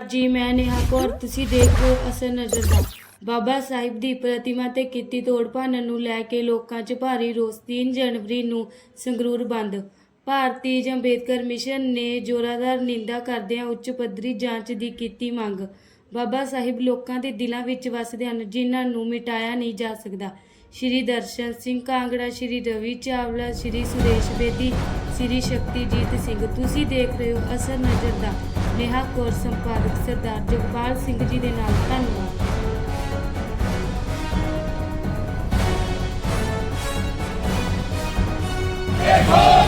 ਜੀ, ਮੈਂ ਨੇਹਾ ਕੌਰ, ਤੁਸੀਂ ਦੇਖ ਰਹੇ ਹੋ ਅਸਰ ਨਜ਼ਰ ਦਾ। ਬਾਬਾ ਸਾਹਿਬ ਦੀ ਪ੍ਰਤਿਮਾ ਤੇ ਕੀਤੀ ਤੋੜ ਭੰਨ ਨੂੰ ਲੈ ਕੇ ਲੋਕਾਂ 'ਚ ਭਾਰੀ ਰੋਸ 3 ਜਨਵਰੀ ਨੂੰ ਸੰਗਰੂਰ ਬੰਦ। ਭਾਰਤੀ ਅੰਬੇਦਕਰ ਮਿਸ਼ਨ ਨੇ ਜ਼ੋਰਾਦਾਰ ਨਿੰਦਾ ਕਰਦਿਆਂ ਉੱਚ ਪੱਧਰੀ ਜਾਂਚ ਦੀ ਕੀਤੀ ਮੰਗ। ਬਾਬਾ ਸਾਹਿਬ ਲੋਕਾਂ ਦੇ ਦਿਲਾਂ ਵਿੱਚ ਵਸਦੇ ਹਨ, ਜਿਨ੍ਹਾਂ ਨੂੰ ਮਿਟਾਇਆ ਨਹੀਂ ਜਾ ਸਕਦਾ। ਸ਼੍ਰੀ ਦਰਸ਼ਨ ਸਿੰਘ ਕਾਂਗੜਾ, ਸ਼੍ਰੀ ਰਵੀ ਚਾਵਲਾ, ਸ਼੍ਰੀ ਸੁਰੇਸ਼ ਬੇਦੀ, ਸ਼੍ਰੀ ਸ਼ਕਤੀਜੀਤ ਸਿੰਘ, ਤੁਸੀਂ ਦੇਖ ਰਹੇ ਹੋ ਅਸਰ ਨਜ਼ਰ ਦਾ। ਨੇਹਾ ਕੌਰ ਸੰਪਾਦਕ ਸਰਦਾਰ ਜਗਪਾਲ ਸਿੰਘ ਜੀ ਦੇ ਨਾਲ ਧੰਨਵਾਦ। ਥੋੜੀ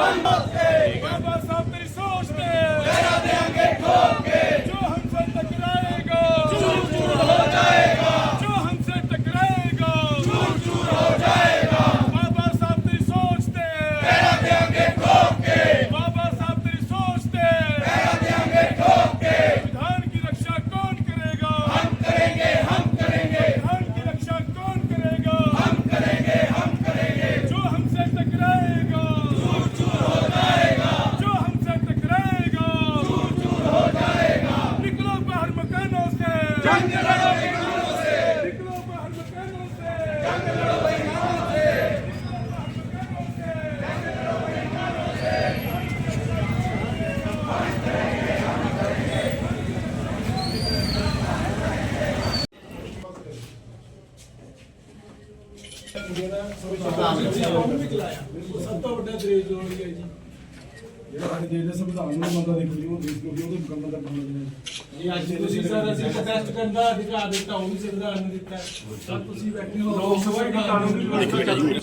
한 से जंग लड़ो बेईमानों से निकलो ਜਿਹੜਾ ਸਾਡੇ ਦੇਸ਼ ਦੇ ਸੰਵਿਧਾਨ ਨੂੰ ਮੰਨਦਾ ਦੇਖੋ ਜੀ ਉਹ ਦੇਸ਼ ਕਿਉਂਕਿ ਉਹਦੇ ਮੁਕੰਮਲ ਦਾ ਕੰਮ ਨਹੀਂ ਜੀ ਅੱਜ ਤੁਸੀਂ ਸਰ ਅਸੀਂ ਪ੍ਰੋਟੈਸਟ ਕਰਨ ਦਾ ਅਧਿਕਾਰ ਦਿੱਤਾ ਉਹ ਵੀ ਸੰਵਿਧਾਨ ਨੇ ਦਿੱਤਾ ਸਰ ਤੁਸੀਂ ਬੈਠੇ ਹੋ ਲੋਕ ਸਭਾ ਦੀ ਕਾਨੂੰਨ ਦੀ ਵਿਵਸਥਾ ਚੱਲ ਰਹੀ ਹੈ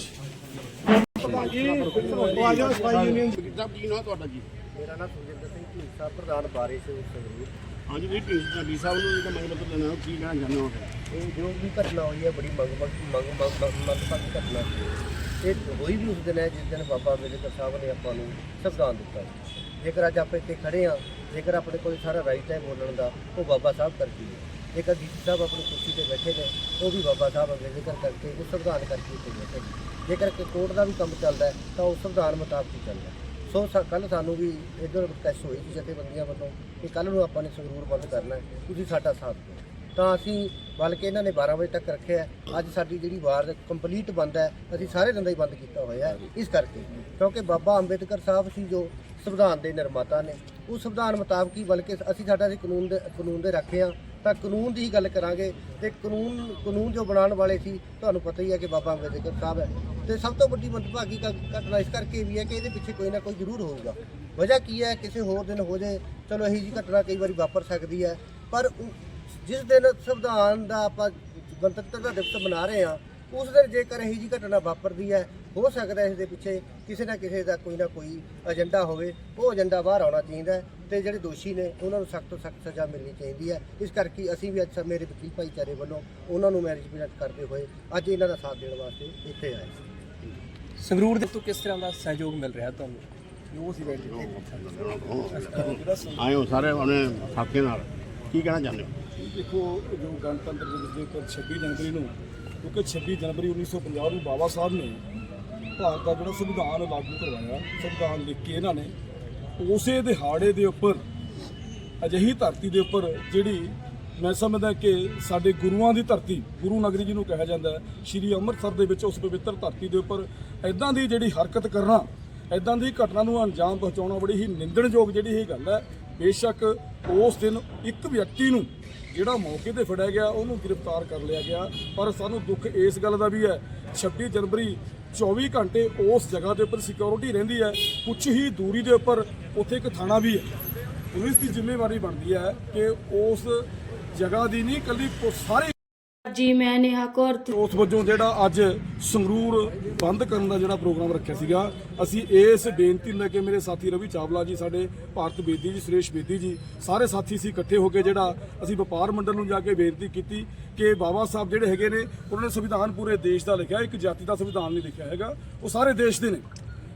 ਸਾਹਿਬ ਕੀ ਨਾਮ ਤੁਹਾਡਾ ਜੀ? ਮੇਰਾ ਨਾਮ ਸੁਖਜਿੰਦਰ ਸਿੰਘ ਢੀਂਸਾ ਪ੍ਰਧਾਨ ਬਾਰੇ ਸੇ ਸੰਗਰੂਰ ਹਾਂਜੀ ਵੀ ਢੀਂਡ ਢੀ ਸਾਹਿਬ ਨੂੰ ਜਿਹੜਾ ਮੰਗ ਪੱਤਰ ਲੈਣਾ ਉਹ ਕੀ ਕਹਿਣਾ ਚਾਹੁੰਦੇ ਹੋ ਇਹ ਜੋ ਵੀ ਘਟਨਾ ਹੋਈ ਹੈ ਬੜੀ ਮੰਗ ਮੰਗ ਮੰਗ ਮੰਦਭਾਗੀ ਘਟਨਾ ਸੀ ਇਹ ਹੋਈ ਵੀ ਉਸ ਦਿਨ ਹੈ, ਜਿਸ ਦਿਨ ਬਾਬਾ ਅੰਬੇਦਕਰ ਸਾਹਿਬ ਨੇ ਆਪਾਂ ਨੂੰ ਸੰਵਿਧਾਨ ਦਿੱਤਾ ਸੀ। ਜੇਕਰ ਅੱਜ ਆਪਾਂ ਇੱਥੇ ਖੜੇ ਆ ਜੇਕਰ ਆਪਣੇ ਕੋਲ ਸਾਰਾ ਰਾਈਟ ਹੈ ਬੋਲਣ ਦਾ, ਉਹ ਬਾਬਾ ਸਾਹਿਬ ਕਰਦੀ ਹੈ ਜੇਕਰ ਡੀਸੀ ਸਾਹਿਬ ਆਪਣੀ ਕੁਰਸੀ ਤੇ ਬੈਠੇ ਨੇ, ਉਹ ਵੀ ਬਾਬਾ ਸਾਹਿਬ ਅੰਬੇਦਕਰ ਕਰਕੇ, ਉਹ ਸੰਵਿਧਾਨ ਕਰਕੇ ਇੱਥੇ ਬੈਠੇ ਨੇ ਜੇਕਰ ਕਿ ਕੋਰਟ ਦਾ ਵੀ ਕੰਮ ਚੱਲਦਾ ਤਾਂ ਉਹ ਸੰਵਿਧਾਨ ਮੁਤਾਬਕ ਹੀ ਚੱਲਦਾ ਹੈ। ਸੋ ਕੱਲ ਸਾਨੂੰ ਵੀ ਇਧਰ ਰਿਕਵੈਸਟ ਹੋਈ ਸੀ ਜਥੇਬੰਦੀਆਂ ਵੱਲੋਂ ਕਿ ਕੱਲ ਨੂੰ ਆਪਾਂ ਨੇ ਸੰਗਰੂਰ ਬੰਦ ਕਰਨਾ ਤੁਸੀਂ ਸਾਡਾ ਸਾਥ ਦਿਓ ਤਾਂ ਅਸੀਂ ਬਲਕਿ ਇਹਨਾਂ ਨੇ 12 ਵਜੇ ਤੱਕ ਰੱਖਿਆ ਹੈ। ਅੱਜ ਸਾਡੀ ਜਿਹੜੀ ਵਾਰ ਕੰਪਲੀਟ ਬੰਦ ਹੈ, ਅਸੀਂ ਸਾਰੇ ਦਿਨ ਦਾ ਹੀ ਬੰਦ ਕੀਤਾ ਹੋਇਆ ਹੈ। ਇਸ ਕਰਕੇ ਕਿਉਂਕਿ ਬਾਬਾ ਅੰਬੇਦਕਰ ਸਾਹਿਬ ਸੀ ਜੋ ਸੰਵਿਧਾਨ ਦੇ ਨਿਰਮਾਤਾ ਨੇ ਉਸ ਸੰਵਿਧਾਨ ਮੁਤਾਬਕ ਹੀ ਬਲਕਿ ਅਸੀਂ ਸਾਡਾ ਅਸੀਂ ਕਾਨੂੰਨ ਦੇ ਕਾਨੂੰਨ ਦੇ ਰੱਖੇ ਆ ਤਾਂ ਕਾਨੂੰਨ ਦੀ ਹੀ ਗੱਲ ਕਰਾਂਗੇ ਤੇ ਕਾਨੂੰਨ ਕਾਨੂੰਨ ਜੋ ਬਣਾਉਣ ਵਾਲੇ ਸੀ, ਤੁਹਾਨੂੰ ਪਤਾ ਹੀ ਹੈ ਕਿ ਬਾਬਾ ਅੰਬੇਦਕਰ ਸਾਹਿਬ ਹੈ। ਤੇ ਸਭ ਤੋਂ ਵੱਡੀ ਮੰਦਭਾਗੀ ਘ- ਘਟਨਾ ਇਸ ਕਰਕੇ ਵੀ ਹੈ ਕਿ ਇਹਦੇ ਪਿੱਛੇ ਕੋਈ ਨਾ ਕੋਈ ਜ਼ਰੂਰ ਹੋਊਗਾ। ਵਜ੍ਹਾ ਕੀ ਹੈ, ਕਿਸੇ ਹੋਰ ਦਿਨ ਹੋ ਜਾਏ, ਚਲੋ ਇਹੀ ਜੀ ਘਟਨਾ ਕਈ ਵਾਰੀ ਵਾਪਰ ਸਕਦੀ ਹੈ, ਪਰ ਉਹ- ਜਿਸ ਦਿਨ ਸੰਵਿਧਾਨ ਦਾ ਆਪਾਂ ਗਣਤੰਤਰ ਦਿਵਸ ਮਨਾ ਰਹੇ ਹਾਂ ਉਸ ਦਿਨ ਜੇਕਰ ਇਹੀ ਜੀ ਘਟਨਾ ਵਾਪਰਦੀ ਹੈ ਹੋ ਸਕਦਾ ਇਸ ਦੇ ਪਿੱਛੇ ਕਿਸੇ ਨਾ ਕਿਸੇ ਦਾ ਕੋਈ ਨਾ ਕੋਈ ਏਜੰਡਾ ਹੋਵੇ ਉਹ ਏਜੰਡਾ ਬਾਹਰ ਆਉਣਾ ਚਾਹੀਦਾ ਤੇ ਜਿਹੜੇ ਦੋਸ਼ੀ ਨੇ ਉਹਨਾਂ ਨੂੰ ਸਖਤ ਤੋਂ ਸਖਤ ਸਜ਼ਾ ਮਿਲਣੀ ਚਾਹੀਦੀ ਹੈ। ਇਸ ਕਰਕੇ ਅਸੀਂ ਵੀ ਅੱਜ ਮੇਰੇ ਵਕੀਲ ਭਾਈਚਾਰੇ ਵੱਲੋਂ ਉਹਨਾਂ ਨੂੰ ਮੈਰਿਜ ਪ੍ਰੈਜ਼ੈਂਟ ਕਰਦੇ ਹੋਏ ਅੱਜ ਇਹਨਾਂ ਦਾ ਸਾਥ ਦੇਣ ਵਾਸਤੇ ਇੱਥੇ ਆਏ ਸੰਗਰੂਰ ਦੇ ਤੋਂ ਕਿਸ ਤਰ੍ਹਾਂ ਦਾ ਸਹਿਯੋਗ ਮਿਲ ਰਿਹਾ ਤੁਹਾਨੂੰ? ਹੋ ਸਾਰੇ ਉਹਨੇ ਸਾਥੀਆਂ ਨਾਲ। ਕੀ ਕਹਿਣਾ ਚਾਹੁੰਦੇ ਹੋ? ਦੇਖੋ ਜੋ ਗਣਤੰਤਰ ਦਿਵਸ ਦੇ ਉੱਪਰ 26 ਜਨਵਰੀ ਨੂੰ, ਕਿਉਂਕਿ 26 ਜਨਵਰੀ 1950 ਨੂੰ ਬਾਬਾ ਸਾਹਿਬ ਨੇ ਭਾਰਤ ਦਾ ਜਿਹੜਾ ਸੰਵਿਧਾਨ ਲਾਗੂ ਕਰਵਾਇਆ, ਸੰਵਿਧਾਨ ਲਿਖ ਕੇ ਇਹਨਾਂ ਨੇ, ਉਸੇ ਦਿਹਾੜੇ ਦੇ ਉੱਪਰ, ਅਜਿਹੀ ਧਰਤੀ ਦੇ ਉੱਪਰ ਜਿਹੜੀ ਮੈਂ ਸਮਝਦਾ ਕਿ ਸਾਡੇ ਗੁਰੂਆਂ ਦੀ ਧਰਤੀ, ਗੁਰੂ ਨਗਰੀ ਜਿਹਨੂੰ ਕਿਹਾ ਜਾਂਦਾ ਹੈ, ਸ਼੍ਰੀ ਅੰਮ੍ਰਿਤਸਰ ਦੇ ਵਿੱਚ ਉਸ ਪਵਿੱਤਰ ਧਰਤੀ ਦੇ ਉੱਪਰ ਐਦਾਂ ਦੀ ਜਿਹੜੀ ਹਰਕਤ ਕਰਨਾ ਐਦਾਂ ਦੀ ਘਟਨਾ ਨੂੰ ਅੰਜਾਮ ਪਹੁੰਚਾਉਣਾ ਬੜੀ ਹੀ ਨਿੰਦਣਯੋਗ ਜਿਹੜੀ ਇਹ ਗੱਲ ਹੈ। ਬੇਸ਼ੱਕ ਉਸ ਦਿਨ ਇੱਕ ਵਿਅਕਤੀ ਨੂੰ ਜਿਹੜਾ ਮੌਕੇ ਤੇ ਫੜਿਆ ਗਿਆ, ਉਹਨੂੰ ਗ੍ਰਿਫਤਾਰ ਕਰ ਲਿਆ ਗਿਆ। ਪਰ ਸਾਨੂੰ ਦੁੱਖ ਇਸ ਗੱਲ ਦਾ ਵੀ ਹੈ 26 ਜਨਵਰੀ 24 ਘੰਟੇ ਉਸ ਜਗ੍ਹਾ ਦੇ ਉੱਪਰ ਸਿਕਿਉਰਿਟੀ ਰਹਿੰਦੀ ਹੈ ਕੁਝ ਹੀ ਦੂਰੀ ਦੇ ਉੱਪਰ ਉੱਥੇ ਇੱਕ ਥਾਣਾ ਵੀ ਹੈ। ਪੁਲਿਸ ਦੀ ਜ਼ਿੰਮੇਵਾਰੀ ਬਣਦੀ ਹੈ ਕਿ ਉਸ ਜਗ੍ਹਾ ਦੀ ਨਹੀਂ ਕੱਲੀ ਸਾਰੇ ਜੀ, ਮੈਂ ਨੇਹਾ ਕੌਰ ਉਸ ਵਜੋਂ ਜਿਹੜਾ ਅੱਜ ਸੰਗਰੂਰ ਬੰਦ ਕਰਨ ਦਾ ਜਿਹੜਾ ਪ੍ਰੋਗਰਾਮ ਰੱਖਿਆ ਸੀਗਾ, ਅਸੀਂ ਇਸ ਬੇਨਤੀ ਨੂੰ ਲੈ ਕੇ ਮੇਰੇ ਸਾਥੀ ਰਵੀ ਚਾਵਲਾ ਜੀ, ਸਾਡੇ ਭਾਰਤ ਬੇਦੀ ਜੀ, ਸੁਰੇਸ਼ ਬੇਦੀ ਜੀ, ਸਾਰੇ ਸਾਥੀ ਸੀ ਇਕੱਠੇ ਹੋ ਕੇ ਜਿਹੜਾ ਅਸੀਂ ਵਪਾਰ ਮੰਡਲ ਨੂੰ ਜਾ ਕੇ ਬੇਨਤੀ ਕੀਤੀ ਕਿ ਬਾਬਾ ਸਾਹਿਬ ਜਿਹੜੇ ਹੈਗੇ ਨੇ, ਉਹਨਾਂ ਨੇ ਸੰਵਿਧਾਨ ਪੂਰੇ ਦੇਸ਼ ਦਾ ਲਿਖਿਆ, ਇੱਕ ਜਾਤੀ ਦਾ ਸੰਵਿਧਾਨ ਨਹੀਂ ਲਿਖਿਆ ਹੈਗਾ, ਉਹ ਸਾਰੇ ਦੇਸ਼ ਦੇ ਨੇ।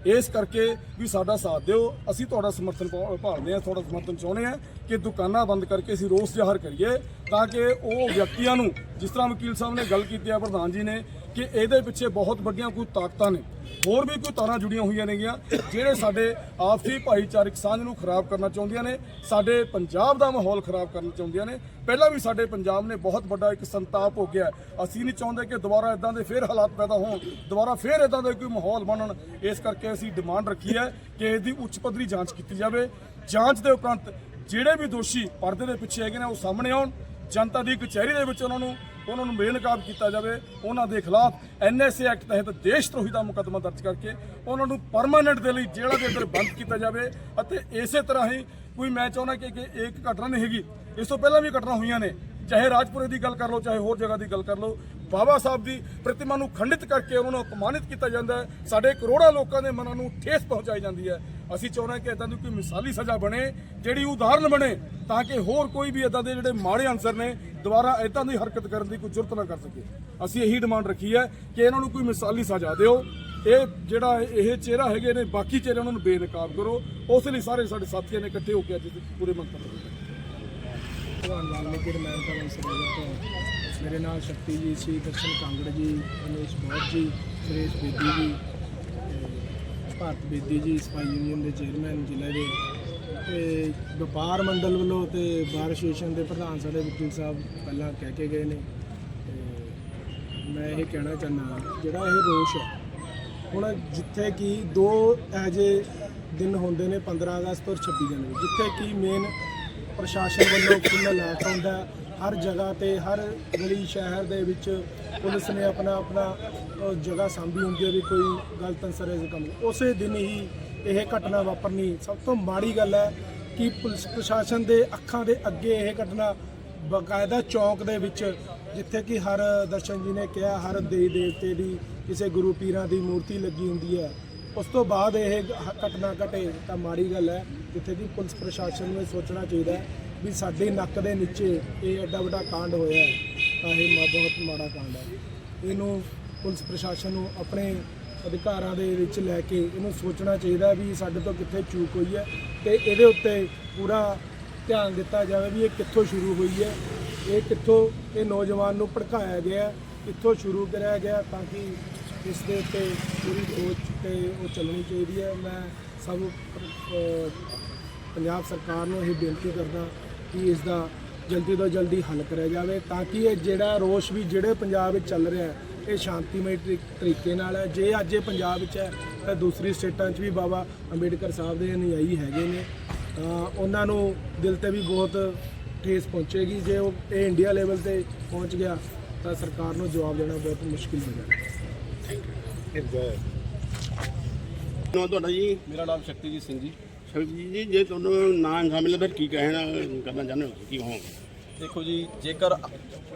ਇਸ ਕਰਕੇ ਵੀ ਸਾਡਾ ਸਾਥ ਦਿਓ। ਅਸੀਂ ਤੁਹਾਡਾ ਸਮਰਥਨ ਪਾ- ਭਾਲਦੇ ਹਾਂ, ਤੁਹਾਡਾ ਸਮਰਥਨ ਚਾਹੁੰਦੇ ਹਾਂ ਕਿ ਦੁਕਾਨਾਂ ਬੰਦ ਕਰਕੇ ਅਸੀਂ ਰੋਸ ਜ਼ਾਹਰ ਕਰੀਏ ਤਾਂ ਕਿ ਉਹ ਵਿਅਕਤੀਆਂ ਨੂੰ, ਜਿਸ ਤਰ੍ਹਾਂ ਵਕੀਲ ਸਾਹਿਬ ਨੇ ਗੱਲ ਕੀਤੀ ਹੈ, ਪ੍ਰਧਾਨ ਜੀ ਨੇ ਕਿ ਇਹਦੇ ਪਿੱਛੇ ਬਹੁਤ ਵੱਡੀਆਂ ਕੋਈ ਤਾਕਤਾਂ ਨੇ। ਹੋਰ ਵੀ ਕੋਈ ਤਾਰਾਂ ਜੁੜੀਆਂ ਹੋਈਆਂ ਨੇਗੀਆਂ, ਜਿਹੜੇ ਸਾਡੇ ਆਪਸੀ ਭਾਈਚਾਰਕ ਸਾਂਝ ਨੂੰ ਖਰਾਬ ਕਰਨਾ ਚਾਹੁੰਦੀਆਂ ਨੇ, ਸਾਡੇ ਪੰਜਾਬ ਦਾ ਮਾਹੌਲ ਖਰਾਬ ਕਰਨਾ ਚਾਹੁੰਦੀਆਂ ਨੇ। ਪਹਿਲਾਂ ਵੀ ਸਾਡੇ ਪੰਜਾਬ ਨੇ ਬਹੁਤ ਵੱਡਾ ਇੱਕ ਸੰਤਾਪ ਹੋ ਗਿਆ। ਅਸੀਂ ਨਹੀਂ ਚਾਹੁੰਦੇ ਕਿ ਦੁਬਾਰਾ ਇਦਾਂ ਦੇ ਫੇਰ ਹਾਲਾਤ ਪੈਦਾ ਹੋਣ, ਦੁਬਾਰਾ ਫੇਰ ਇਦਾਂ ਦੇ ਕੋਈ ਮਾਹੌਲ ਬਣਨ। ਇਸ ਕਰਕੇ ਅਸੀਂ ਡਿਮਾਂਡ ਰੱਖੀ ਹੈ ਕਿ ਇਹਦੀ ਉੱਚ ਪੱਧਰੀ ਜਾਂਚ ਕੀਤੀ ਜਾਵੇ। ਜਾਂਚ ਦੇ ਉਪਰੰਤ ਜਿਹੜੇ ਵੀ ਦੋਸ਼ੀ ਪਰਦੇ ਦੇ ਪਿੱਛੇ ਹੈਗੇ ਨੇ, ਉਹ ਸਾਹਮਣੇ ਆਉਣ। ਜਨਤਾ ਦੀ ਕਚਹਿਰੀ ਦੇ ਵਿੱਚ ਉਹਨਾਂ ਨੂੰ ਉਹਨਾਂ ਨੂੰ ਬੇਨਕਾਬ ਕੀਤਾ ਜਾਵੇ, ਉਹਨਾਂ ਦੇ ਖਿਲਾਫ ਐਨਐਸਏ ਐਕਟ ਤਹਿਤ ਦੇਸ਼ ਤਰੋਹੀ ਦਾ ਮੁਕੱਦਮਾ ਦਰਜ ਕਰਕੇ ਉਹਨਾਂ ਨੂੰ ਪਰਮਾਨੈਂਟ ਦੇ ਲਈ ਜੇਲ੍ਹਾਂ ਦੇ ਅੰਦਰ ਬੰਦ ਕੀਤਾ ਜਾਵੇ ਅਤੇ ਇਸੇ ਤਰ੍ਹਾਂ ਹੀ ਕੋਈ ਮੈਂ ਚਾਹੁੰਦਾ ਕਿ ਕਿ ਇੱਕ ਘਟਨਾ ਨਹੀਂ ਹੈਗੀ, ਇਸ ਤੋਂ ਪਹਿਲਾਂ ਵੀ ਘਟਨਾ ਹੋਈਆਂ ਨੇ, ਚਾਹੇ ਰਾਜਪੁਰੇ ਦੀ ਗੱਲ ਕਰ ਲਓ, ਚਾਹੇ ਹੋਰ ਜਗ੍ਹਾ ਦੀ ਗੱਲ ਕਰ ਲਓ, ਬਾਬਾ ਸਾਹਿਬ ਦੀ ਪ੍ਰਤਿਮਾ ਨੂੰ ਖੰਡਿਤ ਕਰਕੇ ਉਹਨਾਂ ਨੂੰ ਅਪਮਾਨਿਤ ਕੀਤਾ ਜਾਂਦਾ ਹੈ, ਸਾਡੇ ਕਰੋੜਾਂ ਲੋਕਾਂ ਦੇ ਮਨਾਂ ਨੂੰ ਠੇਸ ਪਹੁੰਚਾਈ ਜਾਂਦੀ ਹੈ। ਅਸੀਂ ਚਾਹੁੰਦੇ ਹਾਂ ਕਿ ਇਦਾਂ ਦੀ ਕੋਈ ਮਿਸਾਲੀ ਸਜ਼ਾ ਬਣੇ, ਜਿਹੜੀ ਉਦਾਹਰਨ ਬਣੇ, ਤਾਂ ਕਿ ਹੋਰ ਕੋਈ ਵੀ ਇਦਾਂ ਦੇ ਜਿਹੜੇ ਮਾੜੇ ਅਨਸਰ ਨੇ, ਦੁਬਾਰਾ ਇਦਾਂ ਦੀ ਹਰਕਤ ਕਰਨ ਦੀ ਕੋਈ ਜ਼ਰੂਰਤ ਨਾ ਕਰ ਸਕੇ। ਅਸੀਂ ਇਹੀ ਡਿਮਾਂਡ ਰੱਖੀ ਹੈ ਕਿ ਇਹਨਾਂ ਨੂੰ ਕੋਈ ਮਿਸਾਲੀ ਸਜ਼ਾ ਦਿਓ। ਇਹ ਜਿਹੜਾ ਇਹ ਚਿਹਰਾ ਹੈਗੇ ਨੇ, ਬਾਕੀ ਚਿਹਰੇ ਉਹਨਾਂ ਨੂੰ ਬੇਨਕਾਬ ਕਰੋ। ਉਸ ਲਈ ਸਾਰੇ ਸਾਡੇ ਸਾਥੀਆਂ ਨੇ ਇਕੱਠੇ ਹੋ ਕੇ ਅੱਜ ਪੂਰੇ ਮੰਤਵ ਦਿੱਤੇ ਭਗਵਾਨ ਵਾਲਮੀਕੀ ਰਮਾਇਣ ਭਵਨ ਸਰੋਵਰ ਮੇਰੇ ਨਾਲ ਸ਼ਕਤੀ ਜੀ ਸੀ ਦਰਸ਼ਨ ਕਾਂਗੜ ਜੀ, ਰਮੇਸ਼ ਬੋਧ ਜੀ, ਸੁਰੇਸ਼ ਬੇਦੀ ਜੀ ਭਾਰਤ ਬੇਦੀ ਜੀ ਸਪਾਈ ਯੂਨੀਅਨ ਦੇ ਚੇਅਰਮੈਨ ਜ਼ਿਲ੍ਹੇ ਦੇ ਤੇ ਵਪਾਰ ਮੰਡਲ ਵੱਲੋਂ ਤੇ ਬਾਰ ਐਸੋਸੀਏਸ਼ਨ ਦੇ ਪ੍ਰਧਾਨ ਸਾਡੇ ਵਕੀਲ ਸਾਹਿਬ ਪਹਿਲਾਂ ਕਹਿ ਕੇ ਗਏ ਨੇ। ਤੇ ਮੈਂ ਇਹ ਕਹਿਣਾ ਚਾਹੁੰਦਾ ਜਿਹੜਾ ਇਹ ਰੋਸ਼ ਹੈ, ਹੁਣ ਜਿੱਥੇ ਕਿ ਦੋ ਐਜੇ ਦਿਨ ਹੁੰਦੇ ਨੇ 15 ਅਗਸਤ ਔਰ 26 ਜਨਵਰੀ, ਜਿੱਥੇ ਕਿ ਮੇਨ ਪ੍ਰਸ਼ਾਸਨ ਵੱਲੋਂ ਫੁੱਲ ਅਲਰਟ ਹੁੰਦਾ ਹਰ ਜਗ੍ਹਾ ਤੇ, ਹਰ ਗਲੀ ਸ਼ਹਿਰ ਦੇ ਵਿੱਚ ਪੁਲਿਸ ਨੇ ਆਪਣਾ ਆਪਣਾ ਜਗ੍ਹਾ ਸਾਂਭੀ ਹੁੰਦੀ ਹੈ ਵੀ ਕੋਈ ਗਲਤ ਅਨਸਰ ਇਸ ਕੰਮ। ਉਸੇ ਦਿਨ ਹੀ ਇਹ ਘਟਨਾ ਵਾਪਰਨੀ ਸਭ ਤੋਂ ਮਾੜੀ ਗੱਲ ਹੈ ਕਿ ਪੁਲਿਸ ਪ੍ਰਸ਼ਾਸਨ ਦੇ ਅੱਖਾਂ ਦੇ ਅੱਗੇ ਇਹ ਘਟਨਾ ਬਕਾਇਦਾ ਚੌਂਕ ਦੇ ਵਿੱਚ, ਜਿੱਥੇ ਕਿ ਹਰ ਦਰਸ਼ਨ ਜੀ ਨੇ ਕਿਹਾ, ਹਰ ਦੇਵੀ ਦੇਵਤੇ ਦੀ, ਕਿਸੇ ਗੁਰੂ ਪੀਰਾਂ ਦੀ ਮੂਰਤੀ ਲੱਗੀ ਹੁੰਦੀ ਹੈ। ਉਸ ਤੋਂ ਬਾਅਦ ਇਹ ਘਟਨਾ ਘਟੇ ਤਾਂ ਮਾੜੀ ਗੱਲ ਹੈ, ਜਿੱਥੇ ਕਿ ਪੁਲਿਸ ਪ੍ਰਸ਼ਾਸਨ ਨੂੰ ਸੋਚਣਾ ਚਾਹੀਦਾ ਹੈ ਵੀ ਸਾਡੇ ਨੱਕ ਦੇ ਨੀਚੇ ਇਹ ਐਡਾ ਵੱਡਾ ਕਾਂਡ ਹੋਇਆ ਹੈ, ਤਾਂ ਇਹ ਮਾ- ਬਹੁਤ ਮਾੜਾ ਕਾਂਡ ਹੈ। ਇਹਨੂੰ ਪੁਲਿਸ ਪ੍ਰਸ਼ਾਸਨ ਨੂੰ ਆਪਣੇ ਅਧਿਕਾਰਾਂ ਦੇ ਵਿੱਚ ਲੈ ਕੇ ਇਹਨੂੰ ਸੋਚਣਾ ਚਾਹੀਦਾ ਵੀ ਸਾਡੇ ਤੋਂ ਕਿੱਥੇ ਚੂਕ ਹੋਈ ਹੈ ਤੇ ਇਹਦੇ ਉੱਤੇ ਪੂਰਾ ਧਿਆਨ ਦਿੱਤਾ ਜਾਵੇ ਵੀ ਇਹ ਕਿੱਥੋਂ ਸ਼ੁਰੂ ਹੋਈ ਹੈ। ਇਹ ਕਿੱਥੋਂ ਇਹ ਨੌਜਵਾਨ ਨੂੰ ਭੜਕਾਇਆ ਗਿਆ, ਕਿੱਥੋਂ ਸ਼ੁਰੂ ਕਰਿਆ ਗਿਆ ਤਾਂ ਕਿ ਇਸ ਦੇ ਉੱਤੇ ਪੂਰੀ ਸੋਚ ਤੇ ਉਹ ਚੱਲਣੀ ਚਾਹੀਦੀ ਹੈ। ਮੈਂ ਸਭ ਪੰਜਾਬ ਸਰਕਾਰ ਨੂੰ ਇਹ ਬੇਨਤੀ ਕਰਦਾ ਕਿ ਇਸ ਦਾ ਜਲਦੀ ਤੋਂ ਜਲਦੀ ਹੱਲ ਕਰਿਆ ਜਾਵੇ ਤਾਂ ਕਿ ਇਹ ਜਿਹੜਾ ਰੋਸ਼ ਵੀ ਜਿਹੜੇ ਪੰਜਾਬ ਵਿੱਚ ਚੱਲ ਰਿਹਾ ਹੈ ਇਹ ਸ਼ਾਂਤੀਮਈ ਤਰੀ- ਤਰੀਕੇ ਨਾਲ ਹੈ। ਜੇ ਅੱਜ ਇਹ ਪੰਜਾਬ ਵਿੱਚ ਹੈ ਤਾਂ ਦੂਸਰੀ ਸਟੇਟਾਂ 'ਚ ਵੀ ਬਾਬਾ ਅੰਬੇਡਕਰ ਸਾਹਿਬ ਦੇ ਅਨੁਯਾਈ ਹੈਗੇ ਨੇ। ਤਾਂ ਉਹਨਾਂ ਨੂੰ ਦਿਲ ਤੇ ਵੀ ਬਹੁਤ ਠੇਸ ਪਹੁੰਚੇਗੀ। ਜੇ ਉਹ ਇਹ ਇੰਡੀਆ ਲੈਵਲ ਤੇ ਪਹੁੰਚ ਗਿਆ ਤਾਂ ਸਰਕਾਰ ਨੂੰ ਜਵਾਬ ਦੇਣਾ ਬਹੁਤ ਮੁਸ਼ਕਿਲ ਹੋ ਜਾਏਗਾ ਨੋ ਤੁਹਾਡਾ ਜੀ। ਮੇਰਾ ਨਾਮ ਸ਼ਕਤੀਜੀਤ ਸਿੰਘ ਜੀ। ਸ਼ਬਜੀ ਜੀ, ਜੇ ਤੁਹਾਨੂੰ ਨਾ ਇਨਸਾਨ ਮਿਲੇ ਫਿਰ ਕੀ ਕਹਿਣਾ, ਕਰਨਾ ਚਾਹੁੰਦੇ ਹੋ? ਕੀ ਹੋਵੋਗੇ ਦੇਖੋ ਜੀ, ਜੇਕਰ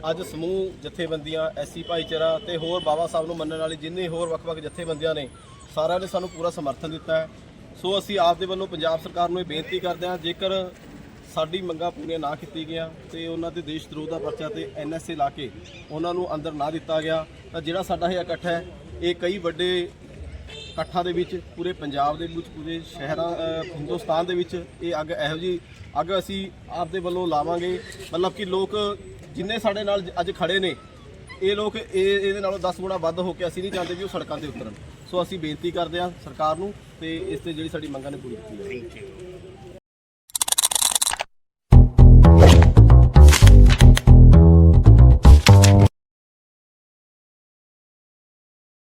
ਅੱਜ ਸਮੂਹ ਜਥੇਬੰਦੀਆਂ, ਐਸੀ ਭਾਈਚਾਰਾ ਤੇ ਹੋਰ ਬਾਬਾ ਸਾਹਿਬ ਨੂੰ ਮੰਨਣ ਵਾਲੇ ਜਿੰਨੇ ਹੋਰ ਵੱਖ-ਵੱਖ ਜਥੇਬੰਦੀਆਂ ਨੇ, ਸਾਰਿਆਂ ਨੇ ਸਾਨੂੰ ਪੂਰਾ ਸਮਰਥਨ ਦਿੱਤਾ ਹੈ। ਸੋ ਅਸੀਂ ਆਪ ਦੇ ਵੱਲੋਂ ਪੰਜਾਬ ਸਰਕਾਰ ਨੂੰ ਇਹ ਬੇਨਤੀ ਕਰਦੇ ਹਾਂ, ਜੇਕਰ ਸਾਡੀ ਮੰਗਾਂ ਪੂਰੀਆਂ ਨਾ ਕੀਤੀ ਗਿਆ ਤੇ ਉਹਨਾਂ ਦੇ ਦੇਸ਼ ਦਰੋਹ ਦਾ ਪਰਚਾ ਤੇ ਐਨਐਸਏ ਲਾ ਕੇ ਉਹਨਾਂ ਨੂੰ ਅੰਦਰ ਨਾ ਦਿੱਤਾ ਗਿਆ, ਤਾਂ ਜਿਹੜਾ ਸਾਡਾ ਇਹ ਇਕੱਠ ਹੈ, ਇਹ ਕਈ ਵੱਡੇ ਇਕੱਠਾਂ ਦੇ ਵਿੱਚ ਪੂਰੇ ਪੰਜਾਬ ਦੇ ਵਿੱਚ, ਪੂਰੇ ਸ਼ਹਿਰਾਂ ਹਿੰਦੁਸਤਾਨ ਦੇ ਵਿੱਚ ਇਹ ਅੱਗ, ਇਹੋ ਜੀ ਅੱਗ ਅਸੀਂ ਆਪ ਦੇ ਵੱਲੋਂ ਲਾਵਾਂਗੇ। ਮਤਲਬ ਕਿ ਲੋਕ ਜਿੰਨੇ ਸਾਡੇ ਨਾਲ ਅੱਜ ਖੜੇ ਨੇ, ਇਹ ਲੋਕ ਇਹ, ਇਹਦੇ ਨਾਲੋਂ 10 ਗੁਣਾ ਵੱਧ ਹੋ ਕੇ ਅਸੀਂ ਨਹੀਂ ਚਾਹੁੰਦੇ ਵੀ ਉਹ ਸੜਕਾਂ ਤੇ ਉਤਰਨ। ਸੋ ਅਸੀਂ ਬੇਨਤੀ ਕਰਦੇ ਹਾਂ ਸਰਕਾਰ ਨੂੰ ਤੇ ਇਸ ਤੇ ਜਿਹੜੀ ਸਾਡੀ ਮੰਗਾਂ ਨੇ ਪੂਰੀ ਕੀਤੀ ਜਾਵੇ। Thank you